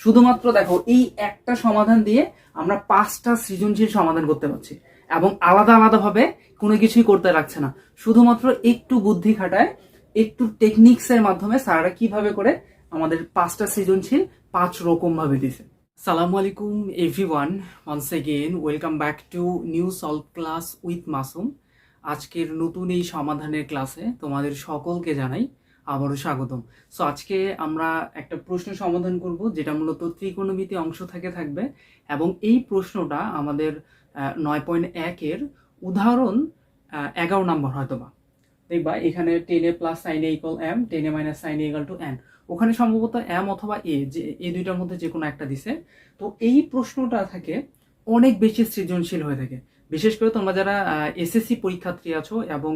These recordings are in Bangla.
শুধুমাত্র দেখো, এই একটা সমাধান দিয়ে আমরা পাঁচটা সৃজনশীল সমাধান করতে পারছি। এবং আলাদা আলাদাভাবে কোনো কিছুই করতে লাগছে না। শুধুমাত্র একটু বুদ্ধি খাটায়, একটু টেকনিক্সের মাধ্যমে স্যাররা কীভাবে করে আমাদের পাঁচটা সৃজনশীল পাঁচ রকম ভাবে দিছে সালামু আলাইকুম everyone once again welcome back to new solve class with Masum আজকের নতুন এই সমাধানের ক্লাসে তোমাদের সকলকে জানাই আবারও স্বাগতম। সো আজকে আমরা একটা প্রশ্ন সমাধান করব, যেটা মূলত ত্রিকোণমিতি অংশ থেকে থাকবে এবং এই প্রশ্নটা আমাদের নয় পয়েন্ট একের উদাহরণ এগারো নম্বর হয়তো বা দেখবা এখানে tan A plus sin A M tan A minus sin A to N ওখানে সম্ভবত এম অথবা এ যে এই দুইটার মধ্যে যে কোনো একটা দিছে। তো এই প্রশ্নটা থাকে অনেক বেশি সৃজনশীল হয়ে থাকে। বিশেষ করে তোমরা যারা এসএসসি পরীক্ষার্থী আছো এবং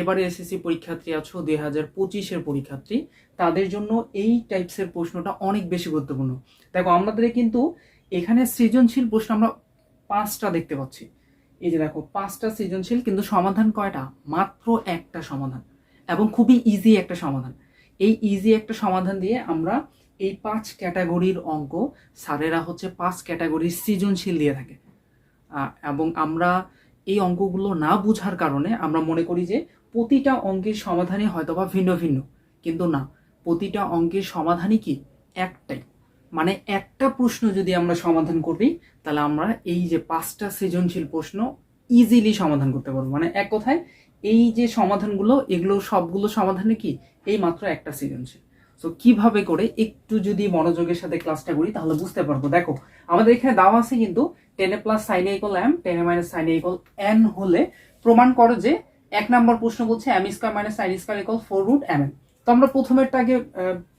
এবারে এসএসসি পরীক্ষার্থী আছো দুই হাজার পঁচিশের পরীক্ষার্থী, তাদের জন্য এই টাইপসের প্রশ্নটা অনেক বেশি গুরুত্বপূর্ণ। দেখো, আমাদের কিন্তু এখানে সৃজনশীল প্রশ্ন আমরা পাঁচটা দেখতে পাচ্ছি। এই যে দেখো, পাঁচটা সৃজনশীল কিন্তু সমাধান কয়টা? মাত্র একটা সমাধান এবং খুবই ইজি একটা সমাধান। এই ইজি একটা সমাধান দিয়ে আমরা এই পাঁচ ক্যাটাগরির অঙ্ক স্যারেরা হচ্ছে পাঁচ ক্যাটাগরির সৃজনশীল দিয়ে থাকে। এবং আমরা এই অঙ্কগুলো না বুঝার কারণে আমরা মনে করি যে প্রতিটা অঙ্কের সমাধানই হয়তোবা ভিন্ন ভিন্ন। কিন্তু না, প্রতিটা অঙ্কের সমাধানই কি? একটাই। মানে একটা প্রশ্ন যদি আমরা সমাধান করি, তাহলে আমরা এই যে পাঁচটা সৃজনশীল প্রশ্ন ইজিলি সমাধান করতে পারব। মানে এক কথায়, এই যে সমাধানগুলো, এগুলো সবগুলো সমাধানে কি? এই মাত্র একটা সৃজনশীল। সো কীভাবে করে একটু যদি মনোযোগের সাথে ক্লাসটা করি, তাহলে বুঝতে পারব। দেখো, আমাদের এখানে দেওয়া আছে কিন্তু tan A plus sin equal M tan A minus sin equal N হলে প্রমাণ করো যে এক নম্বর প্রশ্ন বলছে M square minus sin square equal four root M N তো আমরা প্রথমেরটা আগে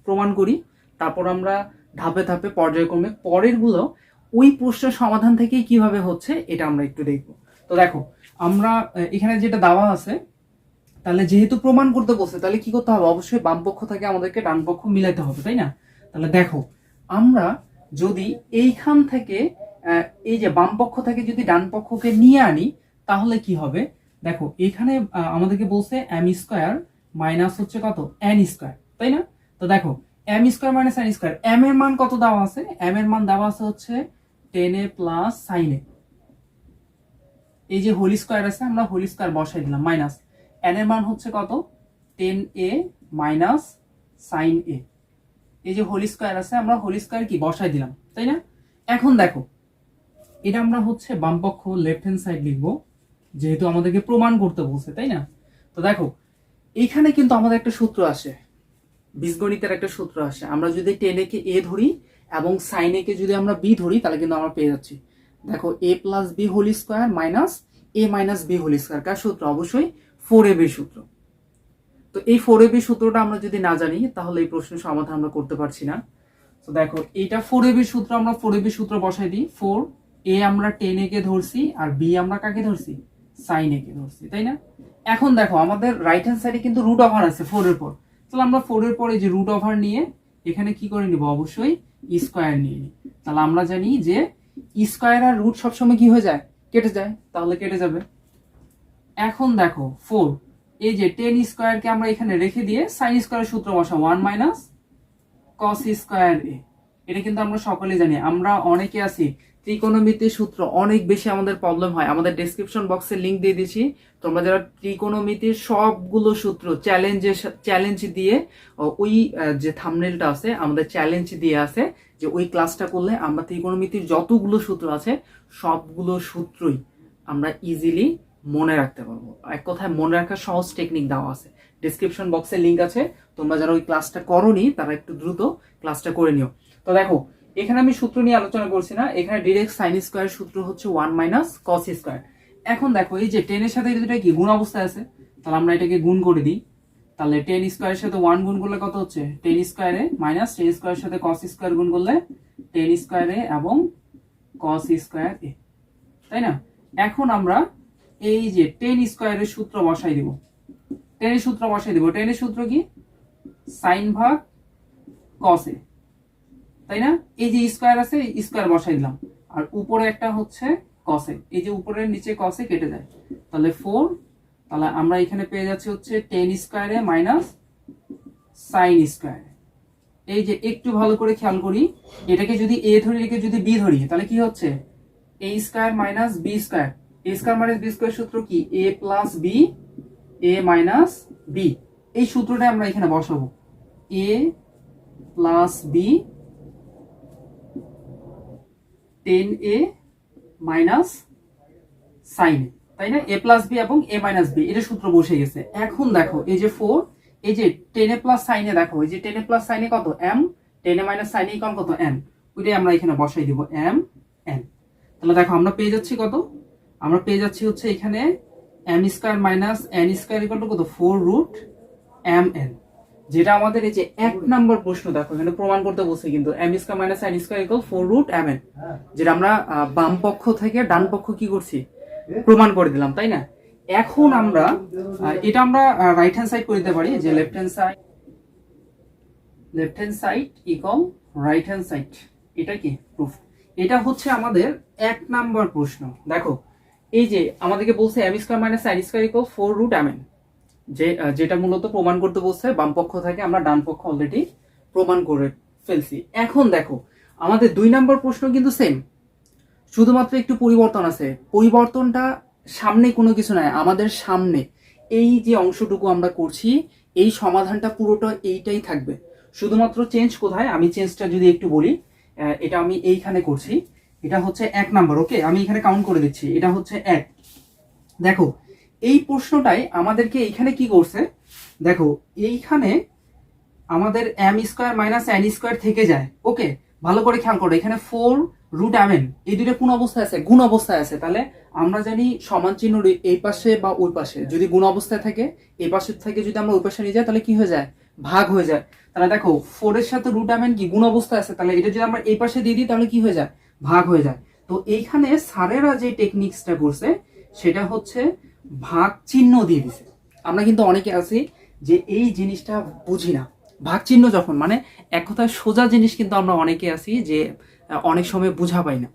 প্রমাণ করি, তারপর আমরা ধাপে ধাপে পর্যায়ক্রমে পরেরগুলো ওই প্রশ্নের সমাধান থেকেই কীভাবে হচ্ছে এটা আমরা একটু দেখব। তো দেখো, আমরা এখানে যেটা দেওয়া আছে, তাহলে যেহেতু প্রমাণ করতে বলছে, তাহলে কি করতে হবে? অবশ্যই বাম পক্ষ থেকে আমাদেরকে ডান পক্ষ মিলাইতে হবে, তাই না? তাহলে দেখো, আমরা যদি এইখান থেকে এই যে বাম পক্ষ থেকে যদি ডান পক্ষকে নিয়ে আনি, তাহলে কি হবে? দেখো, এখানে আমাদেরকে বলছে এম স্কোয়ার মাইনাস হচ্ছে কত? এন স্কোয়ার তাই না? তো দেখো M square minus N square M এর মান কত দেওয়া আছে? এম এর মান দেওয়া আছে হচ্ছে tan A plus sin A এই যে হোলি স্কোয়ার আছে, আমরা হোলি স্কোয়ার বসাই দিলাম মাইনাস এন এর মান হচ্ছে কত? Tan A minus sin A এই যে হোলি স্কোয়ার আছে, আমরা হোলি স্কোয়ার কি বসাই দিলাম, তাই না? এখন দেখো এটা আমরা হচ্ছে বামপক্ষ লেফট হ্যান্ড সাইড লিখব, যেহেতু আমাদেরকে প্রমাণ করতে বলছে, তাই না? তো দেখো এইখানে কিন্তু আমাদের একটা সূত্র আসে, বীজগণিতের একটা সূত্র আসে। আমরা যদি টেন কে এ ধরি এবং সাইন কে যদি আমরা বি ধরি, তাহলে কিন্তু আমরা পেয়ে যাচ্ছি। দেখো A plus B whole square minus A minus B whole square কার সূত্র? অবশ্যই ফোর এ বি সূত্র। তো এই ফোর এ বি সূত্রটা আমরা যদি না জানি, তাহলে এই প্রশ্নের সমাধান আমরা করতে পারছি না। তো দেখো, এইটা ফোর এ বি সূত্র, আমরা ফোর এ বি সূত্র বসাই দিই। ফোর এ আমরা টেন এ কে ধরছি আর বি আমরা কাকে ধরছি? সাইন এ কে ধরছি, তাই না? এখন দেখো, আমাদের রাইট হ্যান্ড সাইডে কিন্তু রুট ওভার আছে ফোর এর পর। তাহলে আমরা ফোর এর পরে যে রুট ওভার নিয়ে এখানে কি করে নিব? অবশ্যই স্কোয়ার নিয়ে নিই। তাহলে আমরা জানি যে স্কোয়ার আর রুট সবসময় কি হয়ে যায়? কেটে যায়। তাহলে কেটে যাবে। এখন দেখো ফোর এই যে টেন স্কোয়ারকে আমরা এখানে রেখে দিয়ে সাইন স্কোয়ারের সূত্র বসা one minus cos square A এটা কিন্তু আমরা সকলে জানি। আমরা অনেকে আছি ত্রিকোণমিতির সূত্র অনেক বেশি আমাদের প্রবলেম হয়। আমাদের ডেসক্রিপশন বক্সে লিংক দিয়ে দিয়েছি। তোমরা যারা ত্রিকোণমিতির সবগুলো সূত্র চ্যালেঞ্জের চ্যালেঞ্জ দিয়ে ওই যে থামনেলটা আছে, আমাদের চ্যালেঞ্জ দিয়ে আছে, যে ওই ক্লাসটা করলে আমরা ত্রিকোণমিতির যতগুলো সূত্র আছে, সবগুলো সূত্রই আমরা ইজিলি মনে রাখতে পারব। এক কথায় মনে রাখার সহজ টেকনিক দেওয়া আছে। ডিসক্রিপশন বক্সে লিংক আছে। তোমরা যারা ওই ক্লাসটা করনি, তারা একটু দ্রুত ক্লাসটা করে নিও। তো দেখো, এখানে আমি সূত্র নিয়ে আলোচনা করছি না, এখানে ডিরেক্ট সাইন স্কোয়ার সূত্র হচ্ছে ওয়ান মাইনাস কস স্কোয়ার এখন দেখো, এই যে টেনের সাথে এটা কি গুণ অবস্থায় আছে? তাহলে আমরা এটাকে গুণ করে দিই। তাহলে টেন স্কোয়ারের সাথে ওয়ান গুণ করলে কত হচ্ছে? টেন স্কোয়ারে মাইনাস টেন স্কোয়ারের সাথে কস স্কোয়ার গুণ করলে টেন স্কোয়ারে এবং কস স্কোয়ার এ। তাই না? এখন আমরা এই যে টেন স্কোয়ারের সূত্র বসাই দিব। টেনের সূত্র বসাই দিব। টেনের সূত্র কি? সাইন ভাগ কসে তাই না? এই যে স্কোয়ার আছে স্কোয়ার বসাই দিলাম। আর উপরে একটা হচ্ছে কসে এই যে উপরের নিচে কসে কেটে যায়। তাহলে ফোর তাহলে আমরা এখানে পেয়ে যাচ্ছি হচ্ছে টেন স্কোয়ারে মাইনাস সাইন স্কোয়ারে এই যে একটু ভালো করে খেয়াল করি, এটাকে যদি এ ধরি রেখে যদি বি ধরি, তাহলে কি হচ্ছে? A square minus B square A square minus B square সূত্র কি? A plus B A minus B এই সূত্রটা আমরা এখানে বসাবো। A plus B tan A minus sin তাই না? এ প্লাস বি এবং এ মাইনাস বি এটা সূত্র বসে গেছে। এখন দেখো, এই যে ফোর এই যে টেন এ প্লাস সাইনে দেখো, এই যে টেন এ প্লাস সাইনে কত? এম টেন এ মাইনাস সাইনে কম কত? এন ওইটাই আমরা এখানে বসাই দিব এম এন তাহলে দেখো, আমরা পেয়ে যাচ্ছি কত? আমরা পেয়ে যাচ্ছি হচ্ছে এখানে M square minus N square equal কত? ফোর রুট এম এন যেটা আমাদের এই যে এক নম্বর প্রশ্ন, দেখো এখানে প্রমাণ করতে বলছে কিন্তু M square minus N square equal four root M N যেটা আমরা বাম পক্ষ থেকে ডান পক্ষ কি করছি? প্রমাণ করে দিলাম, তাই না? এখন আমরা এটা আমরা রাইট হ্যান্ড সাইড করে দিতে পারি, যে left hand side left hand side equal right hand side এটা কি? প্রুফ এটা হচ্ছে আমাদের এক নাম্বার প্রশ্ন। দেখো, এই যে আমাদেরকে বলছে M square minus sin square equal four root M যে যেটা মূলত প্রমাণ করতে বলছে, বাম পক্ষ থেকে আমরা ডান পক্ষ অলরেডি প্রমাণ করে ফেলছি। এখন দেখো, আমাদের দুই নম্বর প্রশ্ন কিন্তু সেম শুধুমাত্র একটু পরিবর্তন আছে। পরিবর্তনটা সামনে কোনো কিছু নাই, আমাদের সামনে। এই যে অংশটুকু আমরা করছি, এই সমাধানটা পুরোটা এইটাই থাকবে। শুধুমাত্র চেঞ্জ কোথায়? আমি চেঞ্জটা যদি একটু বলি এটা আমি এইখানে করছি। এটা হচ্ছে এক নাম্বার ওকে আমি এখানে কাউন্ট করে দিচ্ছি। এটা হচ্ছে এক। দেখো এই প্রশ্নটাই আমাদেরকে এইখানে কি করছে? দেখো, এইখানে আমাদের M square minus N square থেকে যায়। ওকে ভালো করে খেয়াল করো, এখানে ফোর রুট এম এই দুইটা কোন অবস্থায় আছে? গুণ অবস্থায় আছে। তাহলে আমরা জানি সমান চিহ্ন এই পাশে বা ওই পাশে। যদি গুণ অবস্থায় থাকে, এই পাশে থেকে যদি আমরা ওই পাশে নিয়ে যাই, তাহলে কি হয়ে যায়? ভাগ হয়ে যায়। তাহলে দেখো ফোর এর সাথে রুট এম কি গুণ অবস্থায় আছে? তাহলে এটা যদি আমরা এই পাশে দিয়ে দিই, তাহলে কি হয়ে যায়? ভাগ হয়ে যায়। তো এইখানে স্যারেরা যে টেকনিক্সটা করছে, সেটা হচ্ছে ভাগ চিহ্ন দিয়ে দিছে। আমরা কিন্তু অনেকে আছি যে এই জিনিসটা বুঝি না। ভাগ চিহ্ন যখন মানে এক কথায় সোজা জিনিস কিন্তু আমরা অনেকে আছি যে অনেক সময় বুঝা পাই না।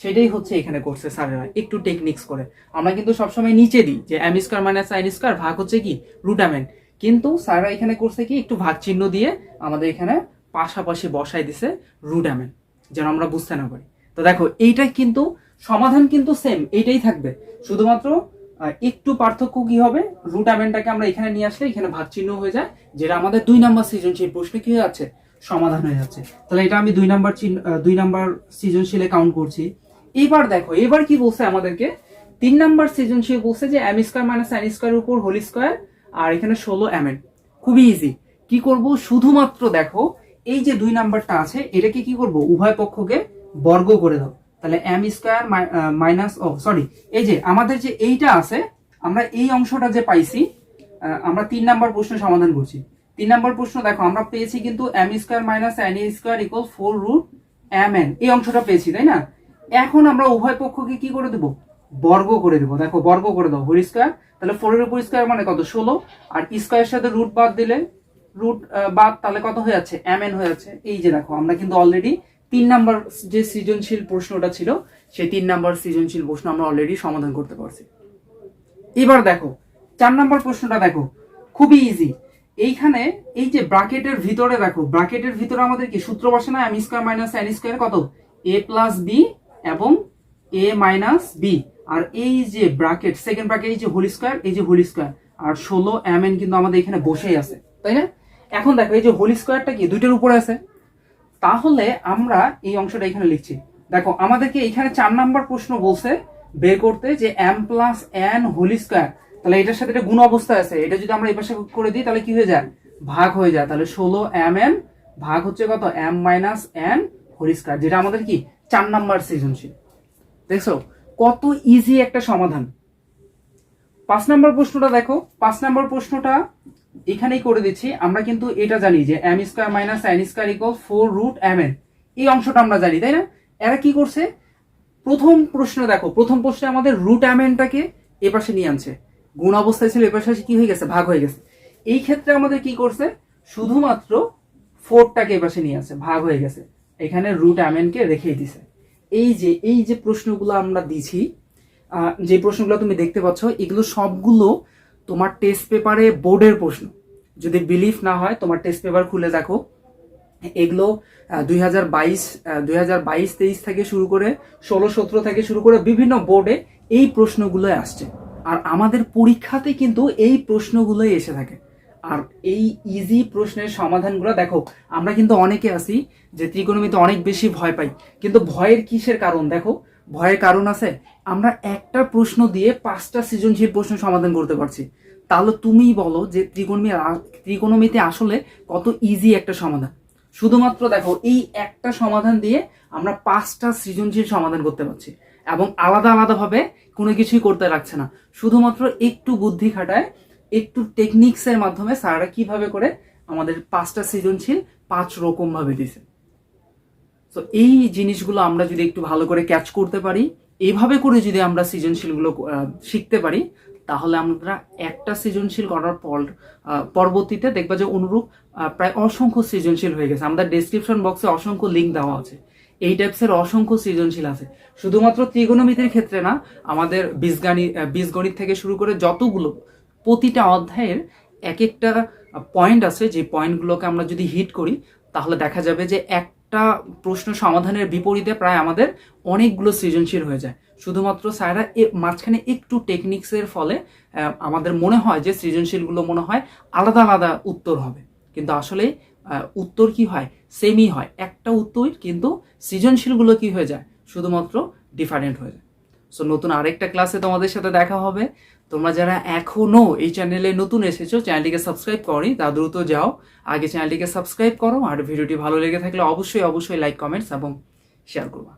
সেটাই হচ্ছে এখানে করছে স্যারেরা, একটু টেকনিক্স করে। আমরা কিন্তু সবসময় নিচে দিই যে এম স্কোয়ার মাইনাস স্কোয়ার ভাগ হচ্ছে কি? রুটামেন কিন্তু স্যাররা এখানে করছে কি? একটু ভাগ চিহ্ন দিয়ে আমাদের এখানে পাশাপাশি বসাই দিছে রুটামেন যেন আমরা বুঝতে না পারি। তো দেখো এইটা কিন্তু সমাধান কিন্তু সেম এইটাই থাকবে। শুধুমাত্র একটু পার্থক্য কি হবে? রুট অ্যামেনটাকে আমরা এখানে নিয়ে আসলে এখানে ভাগ চিহ্ন হয়ে যায়, যেটা আমাদের দুই নাম্বার সৃজনশীল প্রশ্নে কি হয়ে যাচ্ছে? সমাধান হয়ে যাচ্ছে। তাহলে এটা আমি দুই নাম্বার চিহ্ন দুই নাম্বার সৃজনশীলে কাউন্ট করছি। এবার দেখো এবার কি বলছে আমাদেরকে? তিন নাম্বার সৃজনশীল বলছে যে M square minus sin square উপর হোল স্কোয়ার আর এখানে ষোলো এম এন খুবই ইজি কি করব? শুধুমাত্র দেখো, এই যে দুই নাম্বারটা আছে, এটাকে কি করব? উভয় পক্ষকে বর্গ করে দাও। তাহলে এম স্কোয়ার মাইনাস ও সরি এই যে আমাদের যে এইটা আছে, আমরা এই অংশটা যে পাইছি আমরা তিন নাম্বার প্রশ্ন সমাধান করছি। তিন নাম্বার প্রশ্ন, দেখো, আমরা পেয়েছি কিন্তু M square minus N A square equal four root M N এই অংশটা পেয়েছি, তাই না? এখন আমরা উভয় পক্ষকে কি করে দেবো? বর্গ করে দেবো। দেখো, বর্গ করে দাও হোল স্কোয়ার তাহলে ফোরের উপর স্কোয়ার মানে কত? ষোলো। আর স্কোয়ারের সাথে রুট বাদ দিলে রুট বাদ তাহলে কত হয়ে যাচ্ছে? এম এন হয়ে যাচ্ছে। এই যে দেখো, আমরা কিন্তু অলরেডি তিন নাম্বার যে সৃজনশীল প্রশ্নটা ছিল, সেই তিন নাম্বার সৃজনশীল প্রশ্ন আমরা অলরেডি সমাধান করতে পারছি। এবার দেখো, চার নাম্বার প্রশ্নটা দেখো, খুবই ইজি এইখানে এই যে ব্রাকেটের ভিতরে দেখো ব্রাকেটের ভিতরে আমাদের কি সূত্র বসে না? M square minus N square কত? এ প্লাস বি এবং এ মাইনাস বি আর এই যে ব্রাকেট সেকেন্ড ব্রাকেট এই যে হোল স্কোয়ার এই যে হোল স্কোয়ার আর ষোলো এম এন কিন্তু আমাদের এখানে বসেই আছে, তাই না? এখন দেখো, এই যে হোল স্কোয়ারটা কি? দুইটার উপরে আছে। তাহলে আমরা এই অংশটা এখানে লিখছি। দেখো, আমাদেরকে এখানে চার নাম্বার প্রশ্ন বলছে, বের করতে যে M plus N whole square তাহলে এটার সাথে এটা গুণ অবস্থায় আছে। এটা যদি আমরা এই পাশে করে দিই, তাহলে কি হয়ে যায়? ভাগ হয়ে যায়। তাহলে ষোলো এম এন ভাগ হচ্ছে কত? M minus N whole square যেটা আমাদের কি? চার নাম্বার সৃজনশীল। দেখছ? কত ইজি একটা সমাধান। পাঁচ নাম্বার প্রশ্নটা দেখো। পাঁচ নাম্বার প্রশ্নটা এখানেই করে দিচ্ছি। আমরা কিন্তু এটা জানি যে M square minus N square equal four root M N এই অংশটা আমরা জানি, তাই না? এরা কি করছে? প্রথম প্রশ্ন দেখো, প্রথম প্রশ্নে আমাদের রুট এম এনটাকে এ পাশে নিয়ে আনছে। গুণ অবস্থায় ছিল এপাশে পাশে কি হয়ে গেছে? ভাগ হয়ে গেছে। এই ক্ষেত্রে আমাদের কি করছে? শুধুমাত্র ফোরটাকে এপাশে নিয়ে আসে ভাগ হয়ে গেছে। এখানে রুট এম কে রেখেই দিছে। এই যে এই যে প্রশ্নগুলো আমরা দিছি যে প্রশ্নগুলো তুমি দেখতে পাচ্ছ, এগুলো সবগুলো তোমার টেস্ট পেপারে বোর্ডের প্রশ্ন। যদি বিলিফ না হয়, তোমার টেস্ট পেপার খুলে দেখো। এগুলো দুই হাজার বাইশ দুই হাজার বাইশ, তেইশ থেকে শুরু করে ষোলো সতেরো থেকে শুরু করে বিভিন্ন বোর্ডে এই প্রশ্নগুলোই আসছে। আর আমাদের পরীক্ষাতে কিন্তু এই প্রশ্নগুলোই এসে থাকে। আর এই ইজি প্রশ্নের সমাধানগুলো দেখো, আমরা কিন্তু অনেকে আছি যে ত্রিকোণমিতে অনেক বেশি ভয় পাই। কিন্তু ভয়ের কিসের কারণ? দেখো ভয়ের কারণ আছে? আমরা একটা প্রশ্ন দিয়ে পাঁচটা সৃজনশীল প্রশ্ন সমাধান করতে পারছি। তাহলে তুমিই বলো যে ত্রিকোণমি ত্রিকোণমিতে আসলে কত ইজি একটা সমাধান। শুধুমাত্র দেখো, এই একটা সমাধান দিয়ে আমরা পাঁচটা সৃজনশীল সমাধান করতে পারছি। এবং আলাদা আলাদাভাবে কোনো কিছুই করতে লাগছে না। শুধুমাত্র একটু বুদ্ধি খাটায়, একটু টেকনিক্সের মাধ্যমে স্যাররা কীভাবে করে আমাদের পাঁচটা সৃজনশীল পাঁচ রকম ভাবে দিছে তো এই জিনিসগুলো আমরা যদি একটু ভালো করে ক্যাচ করতে পারি এইভাবে করে যদি আমরা সৃজনশীলগুলো শিখতে পারি, তাহলে আমরা একটা সৃজনশীল করার পর পরবর্তীতে দেখবা যে অনুরূপ প্রায় অসংখ্য সৃজনশীল হয়ে গেছে। আমাদের ডেসক্রিপশন বক্সে অসংখ্য লিঙ্ক দেওয়া আছে। এই টাইপসের অসংখ্য সৃজনশীল আছে। শুধুমাত্র ত্রিগোণমিতির ক্ষেত্রে না, আমাদের বীজগাণিত বীজগণিত থেকে শুরু করে যতগুলো, প্রতিটা অধ্যায়ের এক একটা পয়েন্ট আছে, যে পয়েন্টগুলোকে আমরা যদি হিট করি, তাহলে দেখা যাবে যে একটা প্রশ্ন সমাধানের বিপরীতে প্রায় আমাদের অনেকগুলো সৃজনশীল হয়ে যায়। শুধুমাত্র স্যাররা মাঝখানে একটু টেকনিক্সের ফলে আমাদের মনে হয় যে সৃজনশীলগুলো মনে হয় আলাদা আলাদা উত্তর হবে। কিন্তু আসলে উত্তর কি হয়? সেমই হয়। একটা উত্তর কিন্তু সৃজনশীলগুলো কি হয়ে যায়? শুধুমাত্র ডিফারেন্ট হয়ে যায়। সো নতুন আরেকটা ক্লাসে তোমাদের সাথে দেখা হবে। তোমরা যারা এখনও এই চ্যানেলে নতুন এসেছ, চ্যানেলটিকে সাবস্ক্রাইব করি তা দ্রুত যাও। আগে চ্যানেলটিকে সাবস্ক্রাইব করো, আর ভিডিওটি ভালো লেগে থাকলে অবশ্যই অবশ্যই লাইক কমেন্টস এবং শেয়ার করবা।